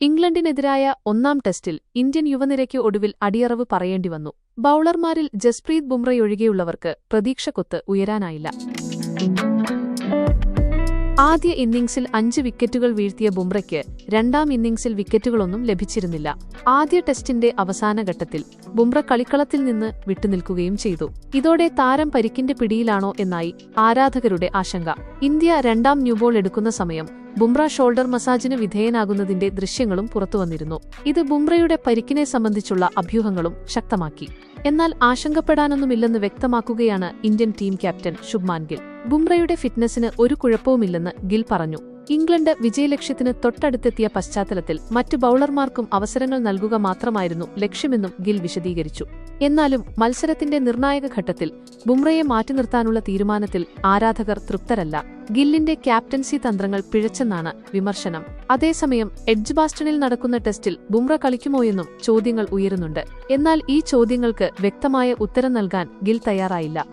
ഇംഗ്ലണ്ടിനെതിരായ ഒന്നാം ടെസ്റ്റിൽ ഇന്ത്യൻ യുവനിരയ്ക്ക് ഒടുവിൽ അടിയറവ് പറയേണ്ടി വന്നു ബൌളർമാരിൽ ജസ്പ്രീത് ബുംറയൊഴികെയുള്ളവർക്ക് പ്രതീക്ഷക്കൊത്ത് ഉയരാനായില്ല. ആദ്യ ഇന്നിംഗ്സിൽ അഞ്ച് വിക്കറ്റുകൾ വീഴ്ത്തിയ ബുംറയ്ക്ക് രണ്ടാം ഇന്നിംഗ്സിൽ വിക്കറ്റുകളൊന്നും ലഭിച്ചിരുന്നില്ല. ആദ്യ ടെസ്റ്റിന്റെ അവസാന ഘട്ടത്തിൽ ബുംറ കളിക്കളത്തിൽ നിന്ന് വിട്ടുനിൽക്കുകയും ചെയ്തു. ഇതോടെ താരം പരിക്കിന്റെ പിടിയിലാണോ എന്നായി ആരാധകരുടെ ആശങ്ക. ഇന്ത്യ രണ്ടാം ന്യൂബോൾ എടുക്കുന്ന സമയം ബുംറ ഷോൾഡർ മസാജിന് വിധേയനാകുന്നതിന്റെ ദൃശ്യങ്ങളും പുറത്തുവന്നിരുന്നു ഇത് ബുംറയുടെ പരിക്കിനെ സംബന്ധിച്ചുള്ള അഭ്യൂഹങ്ങളും ശക്തമാക്കി. എന്നാൽ ആശങ്കപ്പെടാനൊന്നുമില്ലെന്ന് വ്യക്തമാക്കുകയാണ് Indian team captain Shubman Gill. ബുംറയുടെ ഫിറ്റ്നസിന് ഒരു കുഴപ്പവുമില്ലെന്ന് ഗിൽ പറഞ്ഞു. ഇംഗ്ലണ്ട് വിജയലക്ഷ്യത്തിന് തൊട്ടടുത്തെത്തിയ പശ്ചാത്തലത്തിൽ മറ്റു ബൌളർമാർക്കും അവസരങ്ങൾ നൽകുക മാത്രമായിരുന്നു ലക്ഷ്യമെന്നും ഗിൽ വിശദീകരിച്ചു. എന്നാലും മത്സരത്തിന്റെ നിർണായക ഘട്ടത്തിൽ ബുംറയെ മാറ്റി നിർത്താനുള്ള തീരുമാനത്തിൽ ആരാധകർ തൃപ്തരല്ല. ഗില്ലിന്റെ ക്യാപ്റ്റൻസി തന്ത്രങ്ങൾ പിഴച്ചെന്നാണ് വിമർശനം. അതേസമയം എഡ്ജ് ബാസ്റ്റണിൽ നടക്കുന്ന ടെസ്റ്റിൽ ബുംറ കളിക്കുമോയെന്നും ചോദ്യങ്ങൾ ഉയരുന്നുണ്ട്. എന്നാൽ ഈ ചോദ്യങ്ങൾക്ക് വ്യക്തമായ ഉത്തരം നൽകാൻ ഗിൽ തയ്യാറായില്ല.